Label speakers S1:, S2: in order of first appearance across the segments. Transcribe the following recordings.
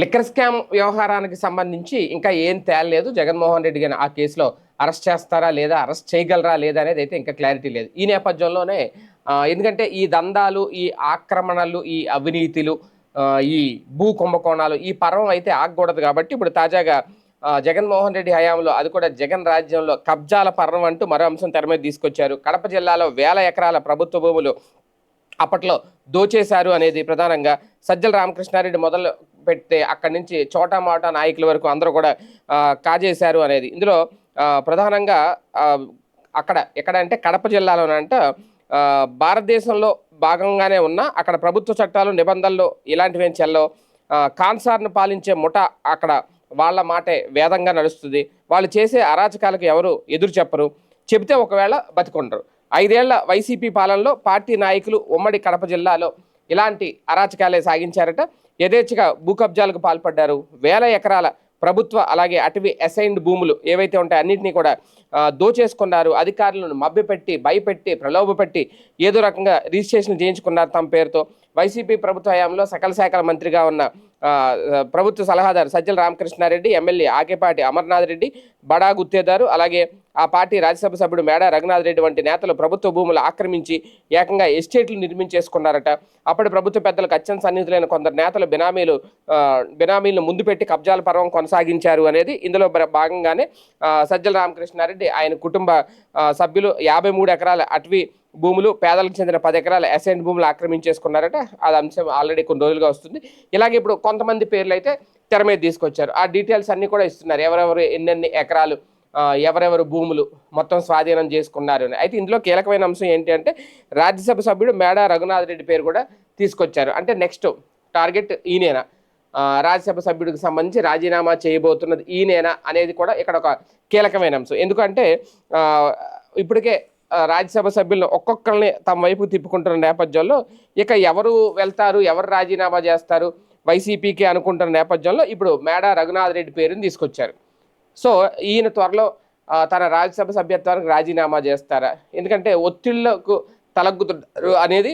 S1: Liquor scam వ్యవహారానికి సంబంధించి ఇంకా ఏం తేలలేదు. జగన్మోహన్ రెడ్డి గారిని ఆ కేసులో అరెస్ట్ చేస్తారా లేదా అరెస్ట్ చేయగలరా లేదా అనేది అయితే ఇంకా క్లారిటీ లేదు. ఈ నేపథ్యంలోనే ఎందుకంటే ఈ దందాలు ఈ ఆక్రమణలు ఈ అవినీతిలు ఈ భూ కుంభకోణాలు ఈ పర్వం అయితే ఆగకూడదు కాబట్టి ఇప్పుడు తాజాగా జగన్మోహన్ రెడ్డి హయాంలో అది కూడా జగన్ రాజ్యంలో కబ్జాల పర్వం అంటూ మరో అంశం తెర మీద తీసుకొచ్చారు. కడప జిల్లాలో వేల ఎకరాల ప్రభుత్వ భూములు అప్పట్లో దోచేశారు అనేది ప్రధానంగా సజ్జల రామకృష్ణారెడ్డి మొదలు పెడితే అక్కడి నుంచి చోటా మాటా నాయకుల వరకు అందరూ కూడా కాజేశారు అనేది. ఇందులో ప్రధానంగా అక్కడ ఎక్కడ అంటే కడప జిల్లాలోనంట భారతదేశంలో భాగంగానే ఉన్న అక్కడ ప్రభుత్వ చట్టాలు నిబంధనలు ఇలాంటివేం చెల్లవు. కాన్సార్ను పాలించే ముఠ అక్కడ వాళ్ళ మాటే వేదంగా నడుస్తుంది. వాళ్ళు చేసే అరాచకాలకు ఎవరు ఎదురు చెప్పరు. చెబితే ఒకవేళ బతికొండరు. ఐదేళ్ళ వైసీపీ పాలనలో పార్టీ నాయకులు ఉమ్మడి కడప జిల్లాలో ఇలాంటి అరాచకాలే సాగించారట. యథేచ్ఛగా భూ కబ్జాలకు పాల్పడ్డారు. వేల ఎకరాల ప్రభుత్వ అలాగే అటవీ అసైన్డ్ భూములు ఏవైతే ఉంటాయో అన్నింటినీ కూడా దోచేసుకున్నారు. అధికారులను మభ్యపెట్టి భయపెట్టి ప్రలోభపెట్టి ఏదో రకంగా రిజిస్ట్రేషన్ చేయించుకున్నారు తమ పేరుతో. వైసీపీ ప్రభుత్వ హయాంలో సకల శాఖల మంత్రిగా ఉన్న ప్రభుత్వ సలహాదారు సజ్జల రామకృష్ణారెడ్డి ఎమ్మెల్యే ఆకేపాటి అమర్నాథ్ రెడ్డి బడా గుత్తేదారు అలాగే ఆ పార్టీ రాజ్యసభ సభ్యుడు మేడా రఘునాథ్ రెడ్డి వంటి నేతలు ప్రభుత్వ భూములు ఆక్రమించి ఏకంగా ఎస్టేట్లు నిర్మించేసుకున్నారట. అప్పటి ప్రభుత్వ పెద్దలకు అత్యంత సన్నిహితులైన కొందరు నేతలు బినామీలు బినామీలను ముందు పెట్టి కబ్జాల పర్వం కొనసాగించారు అనేది ఇందులో భాగంగానే సజ్జల రామకృష్ణారెడ్డి ఆయన కుటుంబ సభ్యులు యాభై మూడు ఎకరాల అటవీ భూములు పేదలకు చెందిన పది ఎకరాల అసెంట్ భూములు ఆక్రమించేసుకున్నారట. అది అంశం ఆల్రెడీ కొన్ని రోజులుగా వస్తుంది. ఇలాగే ఇప్పుడు కొంతమంది పేర్లు అయితే తెర మీద తీసుకొచ్చారు. ఆ డీటెయిల్స్ అన్నీ కూడా ఇస్తున్నారు. ఎవరెవరు ఎన్నెన్ని ఎకరాలు ఎవరెవరు భూములు మొత్తం స్వాధీనం చేసుకున్నారు అని. అయితే ఇందులో కీలకమైన అంశం ఏంటి అంటే రాజ్యసభ సభ్యుడు మేడా రఘునాథ్ రెడ్డి పేరు కూడా తీసుకొచ్చారు. అంటే నెక్స్ట్ టార్గెట్ ఈయనేనా? రాజ్యసభ సభ్యుడికి సంబంధించి రాజీనామా చేయబోతున్నది ఈయనేనా అనేది కూడా ఇక్కడ ఒక కీలకమైన అంశం. ఎందుకంటే ఇప్పటికే రాజ్యసభ సభ్యులను ఒక్కొక్కరిని తమ వైపు తిప్పుకుంటున్న నేపథ్యంలో ఇక ఎవరు వెళ్తారు ఎవరు రాజీనామా చేస్తారు వైసీపీకి అనుకుంటున్న నేపథ్యంలో ఇప్పుడు మేడా రఘునాథ్ రెడ్డి పేరుని తీసుకొచ్చారు. సో ఈయన త్వరలో తన రాజ్యసభ సభ్యత్వానికి రాజీనామా చేస్తారా? ఎందుకంటే ఒత్తిళ్ళకు తలగ్గుతున్నారు అనేది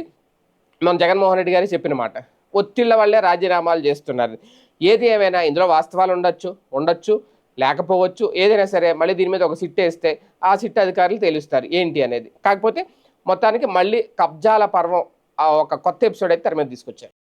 S1: మన జగన్మోహన్ రెడ్డి గారు చెప్పిన మాట. ఒత్తిళ్ళ వల్లే రాజీనామాలు చేస్తున్నారు. ఏది ఏమైనా ఇందులో వాస్తవాలు ఉండొచ్చు ఉండొచ్చు లేకపోవచ్చు ఏదైనా సరే మళ్ళీ దీని మీద ఒక సిట్ వేస్తే ఆ సిట్ అధికారులు తేలుస్తారు. ఏంటి అనేది. కాకపోతే మొత్తానికి మళ్ళీ కబ్జాల పర్వం ఆ ఒక కొత్త ఎపిసోడ్ అయితే తెర మీద తీసుకొచ్చారు.